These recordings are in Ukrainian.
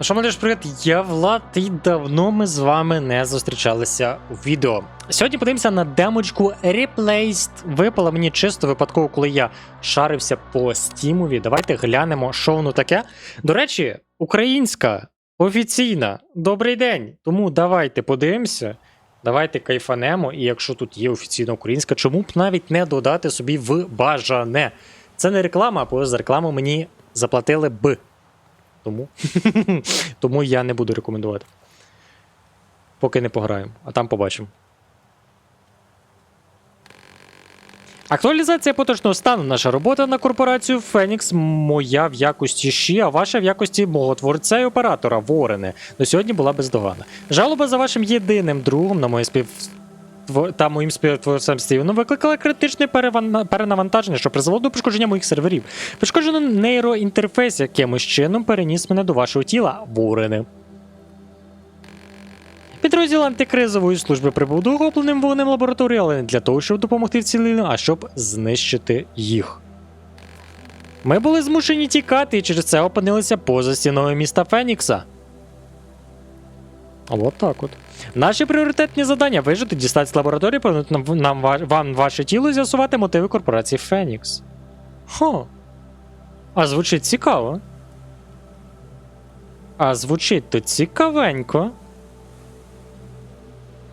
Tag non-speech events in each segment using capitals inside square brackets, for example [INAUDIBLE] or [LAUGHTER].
Ну що, молодіж, привіт, я Влад, і давно ми з вами не зустрічалися у відео. Сьогодні подивимося на демочку Replaced. Випала мені чисто випадково, коли я шарився по стімові. Давайте глянемо, що воно таке. До речі, українська, офіційна. Добрий день. Тому давайте подивимося. Давайте кайфанемо, і якщо тут є офіційна українська, чому б навіть не додати собі в бажане? Це не реклама, бо за рекламу мені заплатили б. Тому, [LAUGHS] Тому я не буду рекомендувати. Поки не пограємо, а там побачимо. Актуалізація поточного стану. Наша робота на корпорацію Phoenix моя в якості ШІ, а ваша в якості мого творця і оператора Ворене. До сьогодні була бездоганна. Жалоба за вашим єдиним другом на моє спів... тво- та моїм співтворцем Стівеном викликала критичне перенавантаження, що призвело до пошкодження моїх серверів. Пошкоджено нейроінтерфейс якимось чином переніс мене до вашого тіла, Ворене. Підрозділ антикризової служби прибув до охопленим вогнем лабораторії, але не для того, щоб допомогти вцілілим, а щоб знищити їх. Ми були змушені тікати і через це опинилися поза стіною міста Фенікса. От так от. Наші пріоритетні завдання вижити, дістати з лабораторії, повернути нам, вам ваше тіло і з'ясувати мотиви корпорації Фенікс. Хо. А звучить цікаво. А звучить то цікавенько.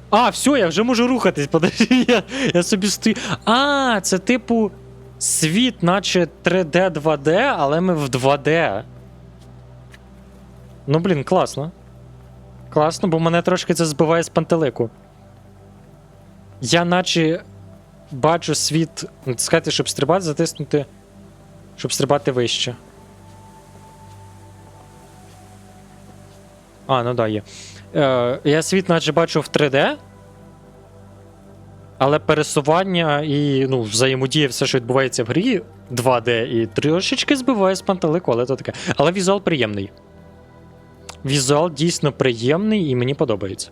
А, все, я вже можу рухатись. Подожди, [LAUGHS] я, я собі стою. А, це типу світ, наче 3D, 2D, але ми в 2D. Ну, блін, класно. Класно, бо мене трошки це збиває з пантелику. Я наче бачу світ. Натискати, щоб стрибати, затиснути. Щоб стрибати вище. А, ну да, є. Е, я світ наче бачу в 3D. Але пересування і ну, взаємодія, все, що відбувається в грі 2D, і трошечки збиває з пантелику, але то таке. Але візуал приємний. Візуал дійсно приємний і мені подобається.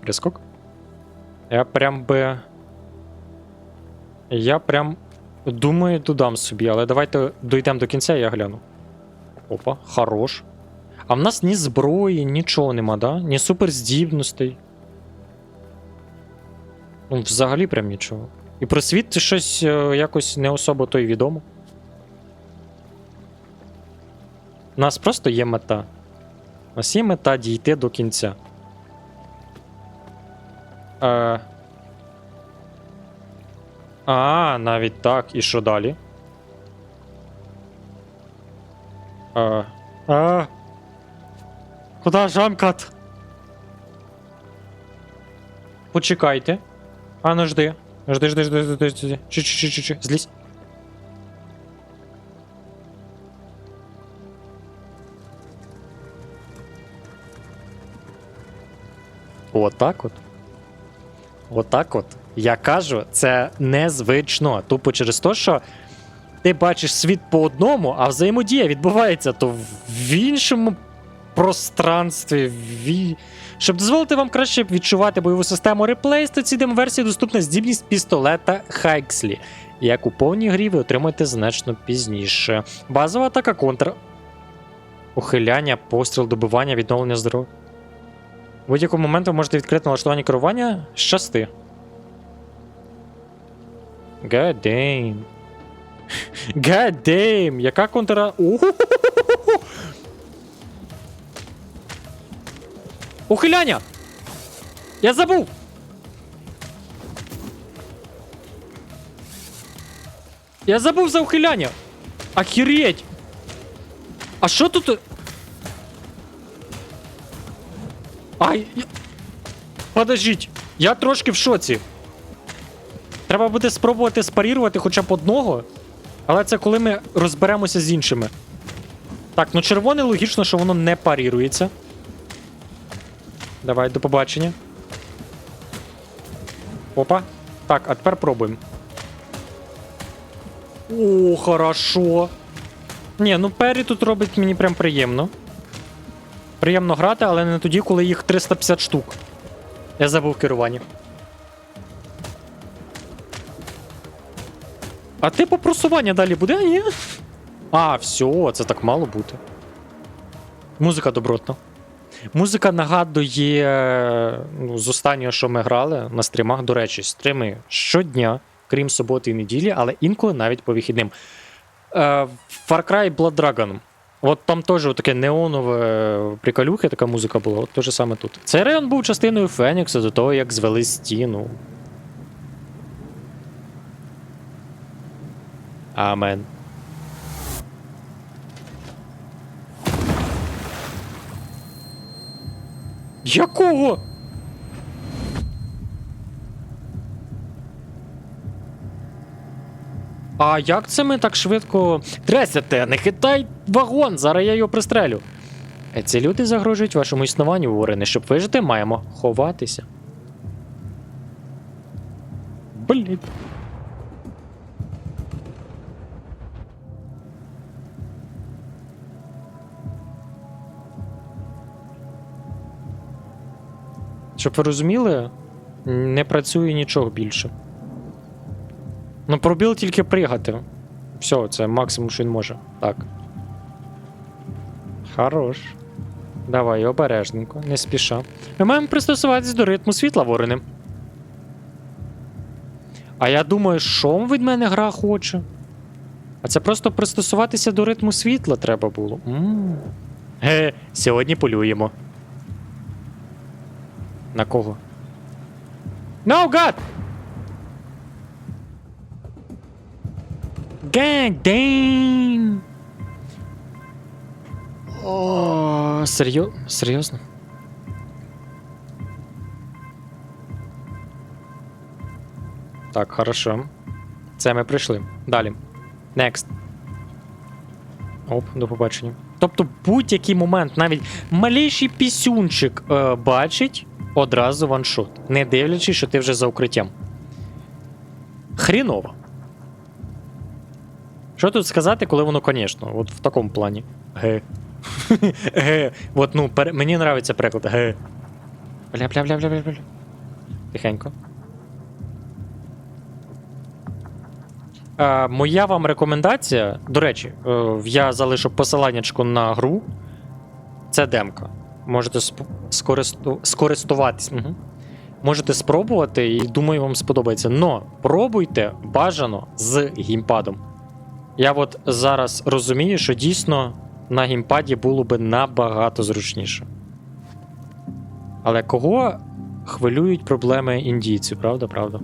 Прискок. Я прям би. Я прям думаю, додам собі, але давайте дійдемо до кінця, і я гляну. Опа, хорош. А в нас ні зброї, нічого нема, да? Ні суперздібностей. Ну, взагалі прям нічого. І про світ це щось е, якось не особо то й відомо. У нас просто є мета. У мета дійти до кінця. Е... А, навіть так. І що далі? Е... А... Куда жамкат? Почекайте. А ну жди. Жди, жди, жди, жди, жди. Чи, чи, чи, чи, чи. Злізь. Отак от. Отак от. Я кажу, це незвично. Тупо через те, що ти бачиш світ по одному, а взаємодія відбувається то в іншому пространстві. В... Щоб дозволити вам краще відчувати бойову систему Replace, то цій демоверсії доступна здібність пістолета Хайкслі, яку у повній грі ви отримаєте значно пізніше. Базова атака контр. Ухиляння, постріл, добивання, відновлення здоров'я. В будь-якому моменту ви можете відкрити налаштування керування щасти. God damn. [LAUGHS] God damn, яка контра. Ухиляння! Я забув! Я забув за ухиляння! Охереть! А що тут? Ай! Подождіть! Я трошки в шоці. Треба буде спробувати спарірувати хоча б одного. Але це коли ми розберемося з іншими. Так, ну червоне логічно, що воно не парірується. Давай, до побачення. Опа. Так, а тепер пробуємо. О, хорошо. Ні, ну Пері тут робить мені прям приємно. Приємно грати, але не тоді, коли їх 350 штук. Я забув керування. А типу просування далі буде, а ні? А, все, це так мало бути. Музика добротна. Музика нагадує ну, з останнього, що ми грали на стрімах. До речі, стріми щодня, крім суботи і неділі, але інколи навіть по вихідним. Е, Far Cry Blood Dragon. От там теж таке неонове приколюхи, така музика була, от те ж саме тут. Цей район був частиною Фенікса до того, як звели стіну. Амен. Якого? А як це ми так швидко. Тресяте, не хитай вагон, зараз я його пристрелю. Е, Ці люди загрожують вашому існуванню, Ворене. Щоб вижити, маємо ховатися. Блін. Щоб ви розуміли, не працює нічого більше. Ну, пробіл тільки пригати. Все, це максимум, що він може. Так. Хорош. Давай, обережненько, не спіша. Ми маємо пристосуватись до ритму світла, ворони. А я думаю, що від мене гра хоче? А це просто пристосуватися до ритму світла треба було. м Ге, сьогодні полюємо. На кого? No, God! God damn! О, серйо... серйозно? Так, хорошо. Це ми прийшли. Далі. Next. Оп, до побачення. Тобто будь-який момент, навіть малейший пісюнчик е, бачить одразу ваншот, не дивлячись, що ти вже за укриттям. Хріново. Що тут сказати, коли воно, звісно, от в такому плані. Ге. [LAUGHS] Ге. От, ну, пере... мені нравиться приклад. Ге. Бля, бля, бля, бля, бля, бля. Тихенько. Е, моя вам рекомендація. До речі, е, я залишу посиланнячко на гру. Це демка. Можете сп... скористу... скористуватись. Угу. Можете спробувати, і думаю, вам сподобається. Но пробуйте бажано з геймпадом. Я от зараз розумію, що дійсно на геймпаді було би набагато зручніше. Але кого хвилюють проблеми індійців, правда, правда?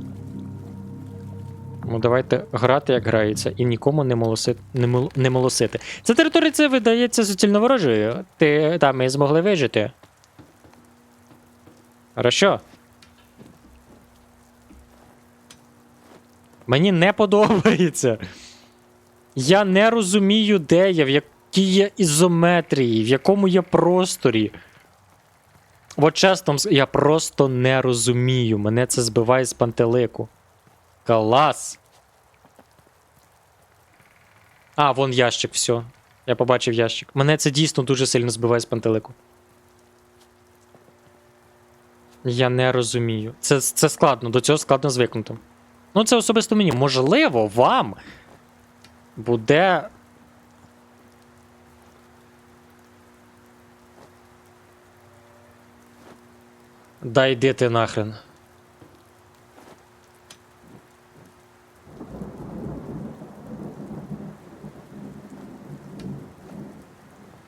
Ну, давайте грати, як грається, і нікому не молосити. Не, мол... не молосити. Ця територія це видається суцільно ворожою. Ти там ми змогли вижити. Хорошо. Мені не подобається. Я не розумію, де я, в якій є ізометрії, в якому є просторі. От чесно, я просто не розумію. Мене це збиває з пантелику. Клас. А, вон ящик, все. Я побачив ящик. Мене це дійсно дуже сильно збиває з пантелику. Я не розумію. Це, це складно, до цього складно звикнути. Ну, це особисто мені. Можливо, вам буде. Да йди ти нахрен.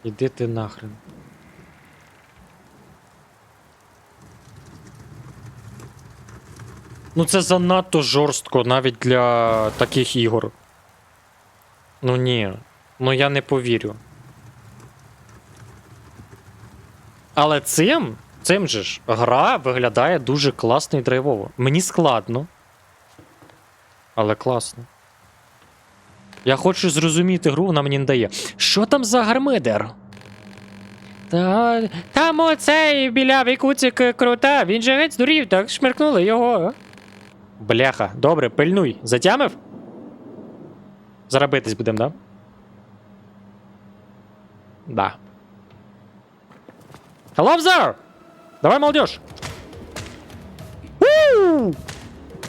Іди ти нахрен. Ну це занадто жорстко навіть для таких ігор. Ну ні. Ну я не повірю. Але цим, цим же ж, гра виглядає дуже класно і драйвово. Мені складно. Але класно. Я хочу зрозуміти гру, вона мені не дає. Що там за гармидер? Та, там оцей білявий куцик крута, він же геть здурів, так шмиркнули його. Бляха, добре, пильнуй. Затямив? Зарабитись будем, да? Да. Hello there! Давай, молодежь!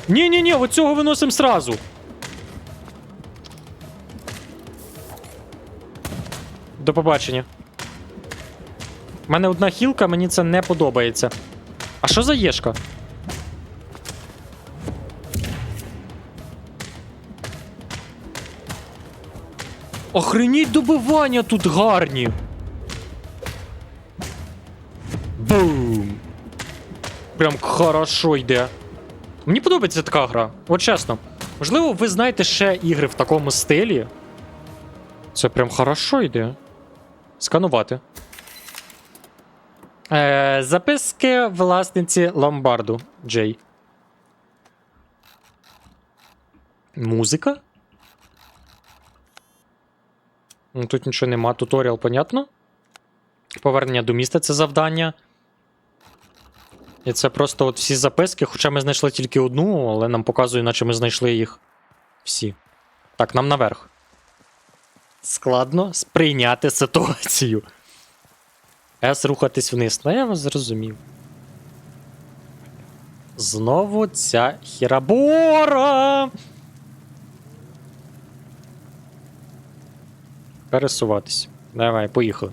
Ні-ні-ні, от цього виносимо сразу. До побачення. У мене одна хілка, мені це не подобається. А що за єшка? Охреніть добивання тут гарні. Бум. Прям хорошо йде. Мені подобається така гра, от чесно. Можливо, ви знаєте ще ігри в такому стилі. Це прям хорошо йде. Сканувати. Е, записки власниці ломбарду Джей. Музика? Ну, тут нічого нема. Туторіал, понятно. Повернення до міста це завдання. І це просто от всі записки, хоча ми знайшли тільки одну, але нам показує, наче ми знайшли їх всі. Так, нам наверх. Складно сприйняти ситуацію. С рухатись вниз. Ну, я вас зрозумів. Знову ця хірабора. Пересуватись. Давай, поїхали.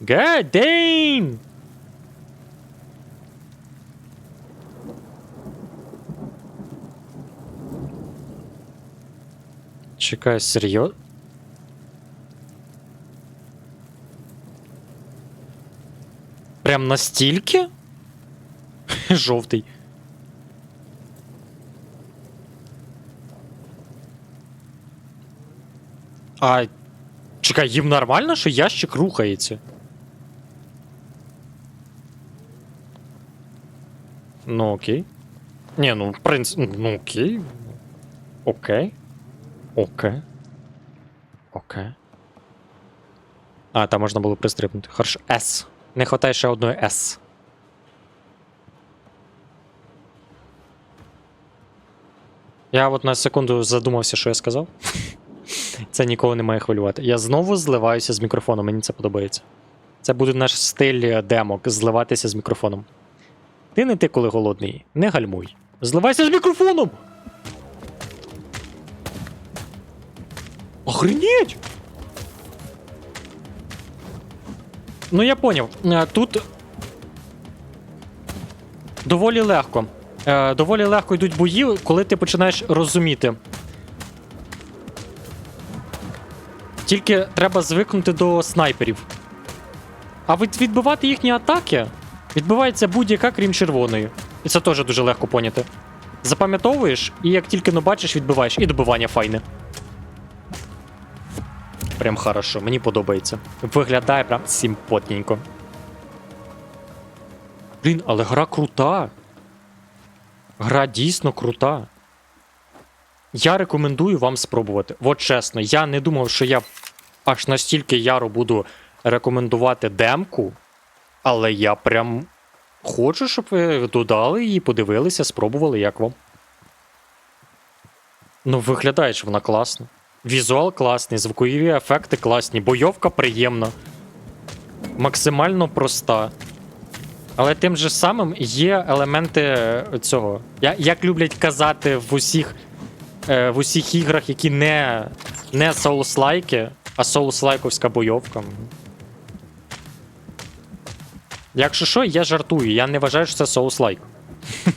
God damn! Чекай, серйозно? Прям настільки? [LAUGHS] Жовтий. А. Чекай, їм нормально, що ящик рухається? Ну окей. Ні, ну в принципі. Ну окей. Окей. Окей. Окей. А, там можна було пристрибнути. Хорошо. С. Не хватає ще одної С. Я от на секунду задумався, що я сказав. Це нікого не має хвилювати. Я знову зливаюся з мікрофоном, мені це подобається. Це буде наш стиль демок зливатися з мікрофоном. Ти не ти, коли голодний. Не гальмуй. Зливайся з мікрофоном! Охренеть! Ну, я поняв. Е, Тут доволі легко. Е, Доволі легко йдуть бої, коли ти починаєш розуміти. Тільки треба звикнути до снайперів. А від відбивати їхні атаки відбивається будь-яка, крім червоної. І це теж дуже легко поняти. Запам'ятовуєш, і як тільки ну бачиш, відбиваєш. І добивання файне. Прям хорошо, мені подобається. Виглядає прям симпотненько. Блін, але гра крута. Гра дійсно крута. Я рекомендую вам спробувати. От чесно, я не думав, що я аж настільки яро буду рекомендувати демку, але я прям хочу, щоб ви додали її, подивилися, спробували, як вам. Ну, виглядає ж вона класно. Візуал класний, звукові ефекти класні, бойовка приємна. Максимально проста. Але тим же самим є елементи цього. Як люблять казати в усіх е, в усіх іграх, які не, не соус-лайки, а соус-лайковська бойовка. Якщо що, я жартую, я не вважаю, що це соус-лайк. [LAUGHS]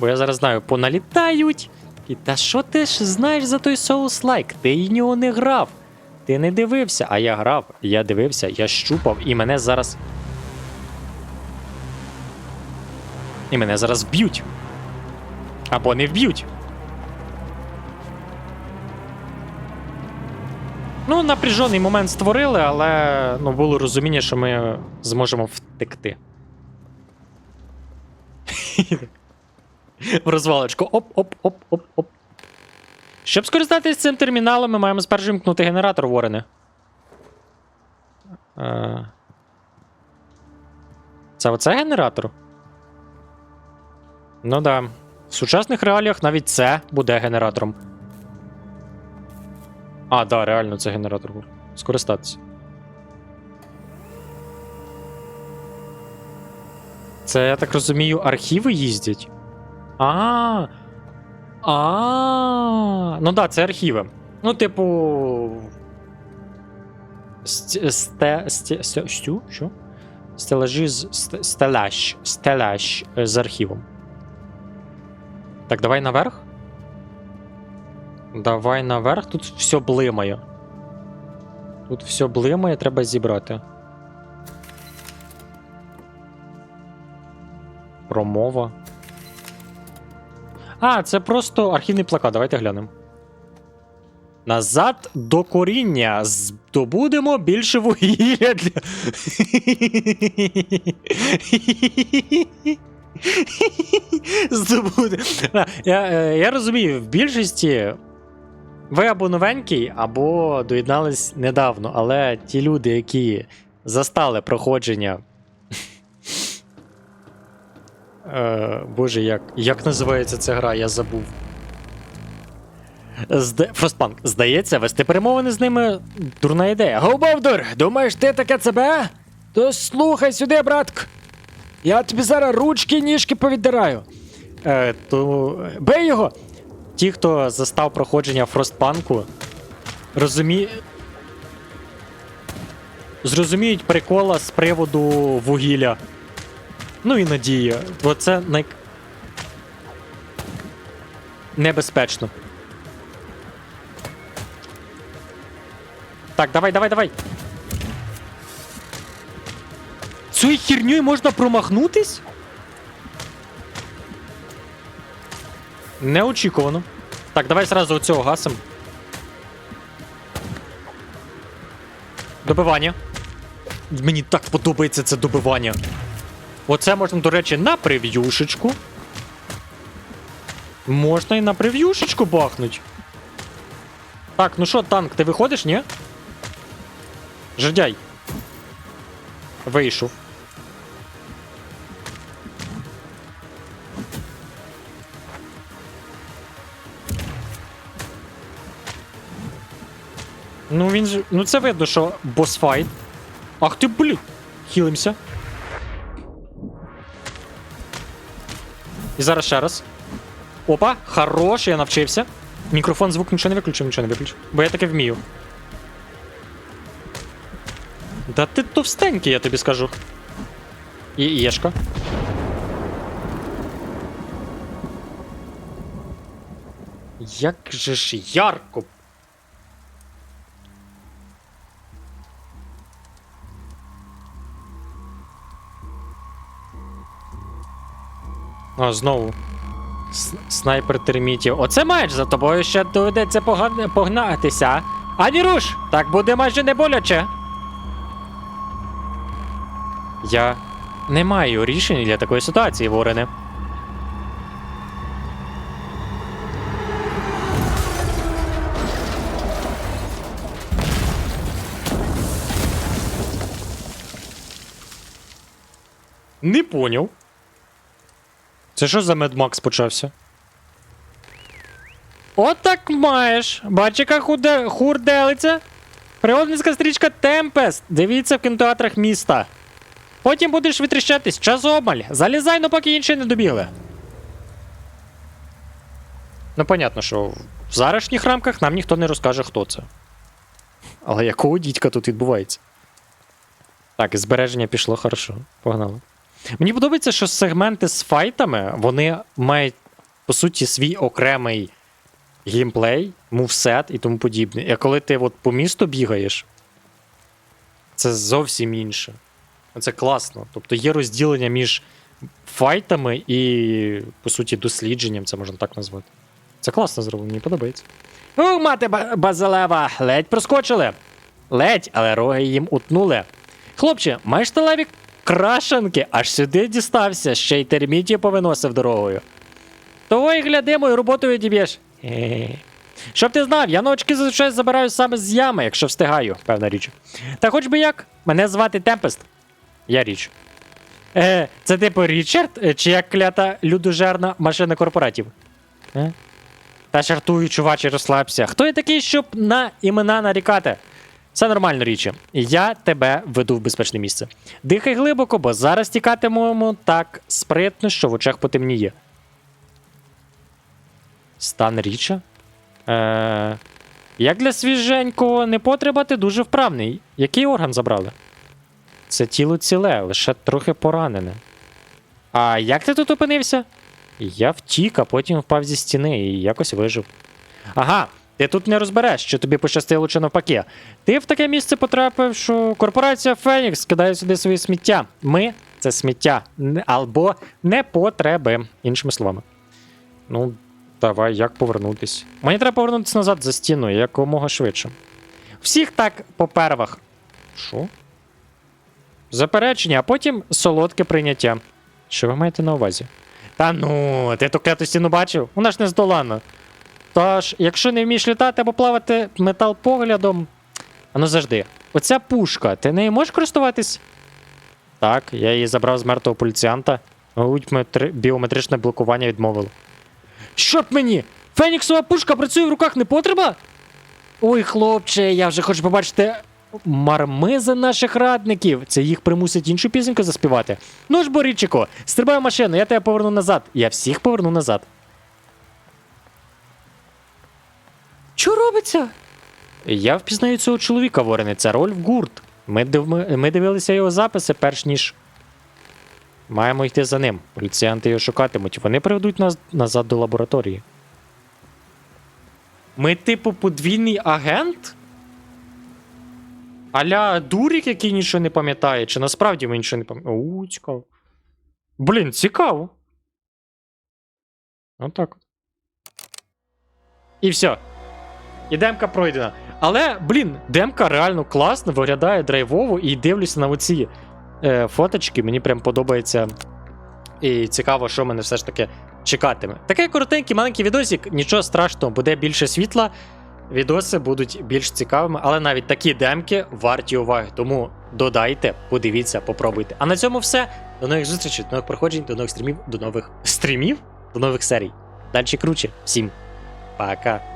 Бо я зараз знаю, поналітають. І та що ти ж знаєш за той соус-лайк? Ти в нього не грав. Ти не дивився, а я грав, я дивився, я щупав, і мене зараз. І мене зараз вб'ють. Або не вб'ють. Ну, напряжений момент створили, але ну, було розуміння, що ми зможемо втекти. В розвалочку. Оп-оп-оп-оп-оп. Щоб скористатися цим терміналом, ми маємо спершу вмкнути генератор Ворене. Е, Це оце генератор? Ну да. В сучасних реаліях навіть це буде генератором. А, да, реально це генератор. був. Скористатися. Це, я так розумію, архіви їздять. А-а-а. Ну да, це архіви. Ну, типу. Ст- Сте, стю? Що? Стелажі з ст- стелаж. Стелаж е, з архівом. Так, давай наверх. Давай наверх. Тут все блимає. Тут все блимає, треба зібрати. Промова. А, це просто архівний плакат. Давайте глянемо. Назад до коріння. Здобудемо більше вугілля для. [LAUGHS] Здобуде. Я, е, я розумію, в більшості ви або новенький, або доєднались недавно, але ті люди, які застали проходження. [LAUGHS] Е, Боже, як, як називається ця гра, я забув. Зда... Фростпанк, здається, вести перемовини з ними дурна ідея. Губовдур, думаєш, ти таке себе? То слухай сюди, братку. Я тобі зараз ручки і ніжки повіддираю. Е, то... Бий його! Ті, хто застав проходження Фростпанку, розумі... зрозуміють прикола з приводу вугілля. Ну і надія. Бо це най... небезпечно. Так, давай, давай, давай. Цією херньою можна промахнутись? Неочікувано. Так, давай зразу оцього гасим. Добивання. Мені так подобається це добивання. Оце можна, до речі, на прев'юшечку. Можна і на прев'юшечку бахнуть. Так, ну що, танк, ти виходиш, ні? Жердяй. Вийшов. Ну він ж. Ну це видно, що босфайт. Ах ти, блін! Хілимся. І зараз ще раз. Опа, хорош, я навчився. Мікрофон, звук нічого не виключив, нічого не виключив. Бо я таке вмію. Да ти товстенький, я тобі скажу. І Єшка. Як же ж ярко. А, знову. С- Снайпер термітів. Оце маєш за тобою ще доведеться поган- погнатися. Ані руш! Так буде майже не боляче. Я не маю рішень для такої ситуації, Ворене. Не поняв. Це що за Max почався? От так маєш. Бач, яка худе... хурделиця. Пригодницька стрічка Темпест. Дивіться в кінотеатрах міста. Потім будеш витріщатись, час обмаль. Залізай, ну поки інші не добігли. Ну, понятно, що в зарашніх рамках нам ніхто не розкаже, хто це. Але якого дідька тут відбувається? Так, збереження пішло хорошо. Погнали. Мені подобається, що сегменти з файтами вони мають, по суті, свій окремий геймплей, мувсет і тому подібне. А коли ти от по місту бігаєш, це зовсім інше. Це класно. Тобто є розділення між файтами і, по суті, дослідженням, це можна так назвати. Це класно зроблено, мені подобається. Ух, мати ба- базилева, ледь проскочили. Ледь, але роги їм утнули. Хлопче, маєш сталеві крашенки, аж сюди дістався, ще й термітів повиносив дорогою. Того й гляди, мою роботу відіб'єш. Е. Щоб ти знав, я новачки зазвичай забираю саме з ями, якщо встигаю, певна річ. Та хоч би як, мене звати Темпест. Я річ. Е, це типу Річард, Е, чи як клята людожерна машина корпоратів? Е? Та жартую, чуваче, розслабся. Хто я такий, щоб на імена нарікати? Все нормально, річі. Я тебе веду в безпечне місце. Дихай глибоко, бо зараз тікатимемо так спритно, що в очах потемніє. Стан річа? Е... Як для свіженького непотреба, ти дуже вправний. Який орган забрали? Це тіло ціле, лише трохи поранене. А як ти тут опинився? Я втік, а потім впав зі стіни і якось вижив. Ага, ти тут не розбереш, що тобі пощастило чи навпаки. Ти в таке місце потрапив, що корпорація Фенікс скидає сюди свої сміття. Ми це сміття. Або непотреби, іншими словами. Ну, давай, як повернутись? Мені треба повернутися назад за стіну якомога швидше. Всіх так по первах. Що? Заперечення, а потім солодке прийняття. Що ви маєте на увазі? Та ну, ти ту кляту стіну бачив? Вона ж не здолана. Тож, якщо не вмієш літати або плавати метал поглядом. А ну завжди. Оця пушка, ти нею можеш користуватись? Так, я її забрав з мертвого поліціянта. Мабуть, метри- біометричне блокування відмовило. Що б мені? Феніксова пушка працює в руках не потреба? Ой, хлопче, я вже хочу побачити мармизи наших радників. Це їх примусить іншу пісеньку заспівати. Ну ж, Борічико, стрибай в машину, я тебе поверну назад. Я всіх поверну назад. Що робиться? Я впізнаю цього чоловіка, Ворене, це Рольф Гурт. Ми, див... ми дивилися його записи, перш ніж. Маємо йти за ним. Поліціянти його шукатимуть. Вони приведуть нас назад до лабораторії. Ми, типу, подвійний агент? Аля дурік, який нічого не пам'ятає, чи насправді ми нічого не пам'ятаємо. У, цікаво. Блін, цікаво. Отак. І все. І демка пройдена. Але, блін, демка реально класно, виглядає драйвово і дивлюся на оці е, фоточки. Мені прям подобається. І цікаво, що мене все ж таки чекатиме. Такий коротенький маленький відосик, нічого страшного, буде більше світла. Відоси будуть більш цікавими, але навіть такі демки варті уваги. Тому додайте, подивіться, попробуйте. А на цьому все. До нових зустрічей, до нових проходжень, до нових стрімів, до нових стрімів, до нових серій. Далі круче. Всім пока.